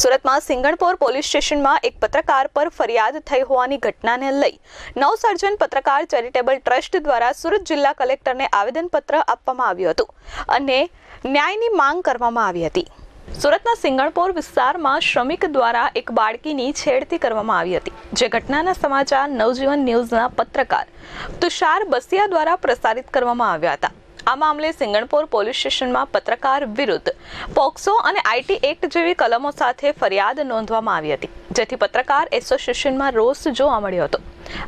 સુરતમાં સિંગણપોર પોલીસ સ્ટેશનમાં એક પત્રકાર પર ફરિયાદ થઈ હોવાની ઘટનાને લઈ નવસર્જન પત્રકાર ચેરિટેબલ ટ્રસ્ટ દ્વારા સુરત જિલ્લા કલેક્ટરને આવેદનપત્ર આપવામાં આવ્યું હતું અને ન્યાયની માંગ કરવામાં આવી હતી. સુરતના સિંગણપોર વિસ્તારમાં શ્રમિક દ્વારા એક બાળકીની છેડતી કરવામાં આવી હતી. જે ઘટનાના સમાચાર નવજીવન ન્યૂઝના પત્રકાર તુષાર બસિયા દ્વારા પ્રસારિત કરવામાં આવ્યા હતા. આ મામલે સિંગણપોર પોલીસ સ્ટેશનમાં પત્રકાર વિરુદ્ધ પોક્સો અને આઈટી એક્ટ જેવી કલમો સાથે ફરિયાદ નોંધવામાં આવી હતી, જેથી પત્રકાર એસોસિએશનમાં રોષ જોવા મળ્યો હતો.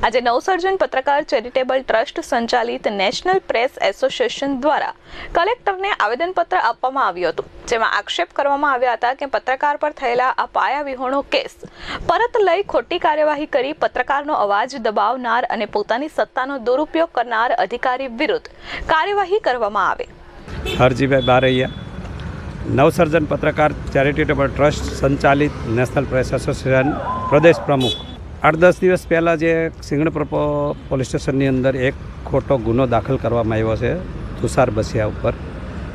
આજે નવસર્જન પત્રકાર ચેરિટેબલ ટ્રસ્ટ સંચાલિત નેશનલ પ્રેસ એસોસિએશન દ્વારા કલેક્ટરને આવેદનપત્ર આપવામાં આવ્યું હતું, જેમાં આક્ષેપ કરવામાં આવ્યા હતા કે પત્રકાર પર થયેલા આ પાયા વિહોણો કેસ પરત લઈ ખોટી કાર્યવાહી કરી પત્રકારનો અવાજ દબાવનાર અને પોતાની સત્તાનો દુરુપયોગ કરનાર અધિકારી વિરુદ્ધ કાર્યવાહી કરવામાં આવે. હરજીભાઈ બારૈયા, નવસર્જન પત્રકાર ચેરિટેબલ ટ્રસ્ટ સંચાલિત નેશનલ પ્રેસ એસોસિએશન પ્રદેશ પ્રમુખ. આઠ દસ દિવસ પહેલાં જે સિંગણપુર પોલીસ સ્ટેશનની અંદર એક ખોટો ગુનો દાખલ કરવામાં આવ્યો છે, તુષાર બસિયા ઉપર.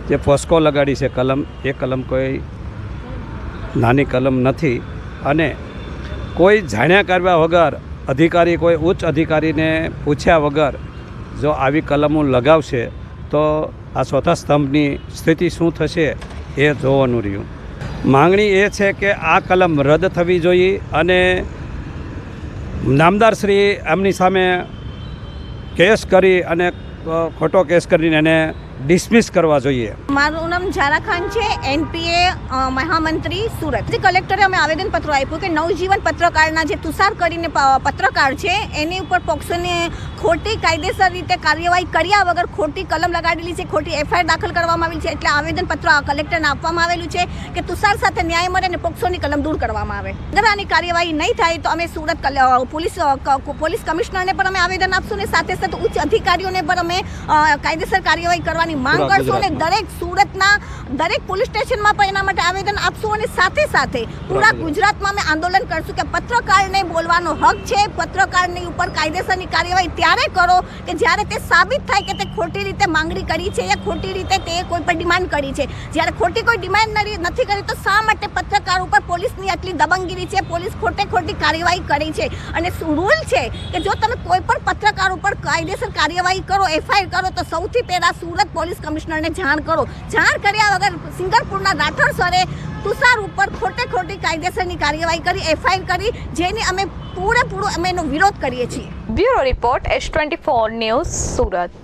જે પોસ્કો લગાડી છે કલમ, એ કલમ કોઈ નાની કલમ નથી અને કોઈ જાણ્યા કરવા વગર, અધિકારી કોઈ ઉચ્ચ અધિકારીને પૂછ્યા વગર જો આવી કલમો લગાવશે, તો આ ચોથા સ્તંભની સ્થિતિ શું થશે એ જોવાનું રહ્યું. માંગણી એ છે કે આ કલમ રદ થવી જોઈએ અને નામદાર શ્રી એમની સામે કેસ કરી અને ખોટો કેસ કરીને એને ડિસમિસ કરવા જોઈએ. મારું નામ ઝારા ખાન છે, એનપીએ મહામંત્રી સુરત. કલેક્ટરે અમે આવેદનપત્ર આપ્યું કે નવજીવન પત્રકારના જે તુષાર કરીને પત્રકાર છે, એની ઉપર પોક્સોને ખોટી કાયદેસર રીતે કાર્યવાહી કર્યા વગર ખોટી કલમ લગાડેલી છે, ખોટી એફઆઈઆર દાખલ કરવામાં આવેલી છે, એટલે આવેદનપત્ર કલેક્ટરને આપવામાં આવેલું છે કે તુષાર સાથે ન્યાય મળે અને પોક્સોની કલમ દૂર કરવામાં આવે. અગર આની કાર્યવાહી નહીં થાય તો અમે સુરત પોલીસ પોલીસ કમિશનરને પણ અમે આવેદન આપશું ને સાથે સાથે ઉચ્ચ અધિકારીઓને પણ અમે કાયદેસર કાર્યવાહી કરવાની માંગ પૂરા કરશું અને દરેક સુરતના દરેક પોલીસ સ્ટેશનમાં પણ એના માટે આવેદન આપશું અને સાથે સાથે પૂરા ગુજરાતમાં અમે આંદોલન કરશું કે પત્રકારને બોલવાનો હક છે પત્રકારની ઉપર કાયદેસરની કાર્યવાહી ત્યારે કરો કે જ્યારે તે સાબિત થાય કે તે ખોટી રીતે માંગણી કરી છે યા ખોટી રીતે તે કોઈ પણ ડિમાન્ડ કરી છે. જ્યારે ખોટી કોઈ ડિમાન્ડ નથી કરી તો શા માટે પત્રકાર ઉપર પોલીસની આટલી દબંગગીરી છે? પોલીસ ખોટે ખોટી કાર્યવાહી કરી છે. અને રૂલ છે કે જો તમે કોઈ પણ પત્રકાર ઉપર કાયદેસર કાર્યવાહી કરો એફઆઈઆર કરો તો સૌથી પહેલાં સુરત પોલીસ કમિશનરને જાણ કરો. જાણ કર્યા વગર સિંગરપુરના રાઠોડ સરે તુષાર ઉપર ખોટે ખોટી કાયદેસરની કાર્યવાહી કરી, એફઆઈઆર કરી, જેની અમે પૂરેપૂરો અમે એનો વિરોધ કરીએ છીએ. Bureau report S twenty four news Surat.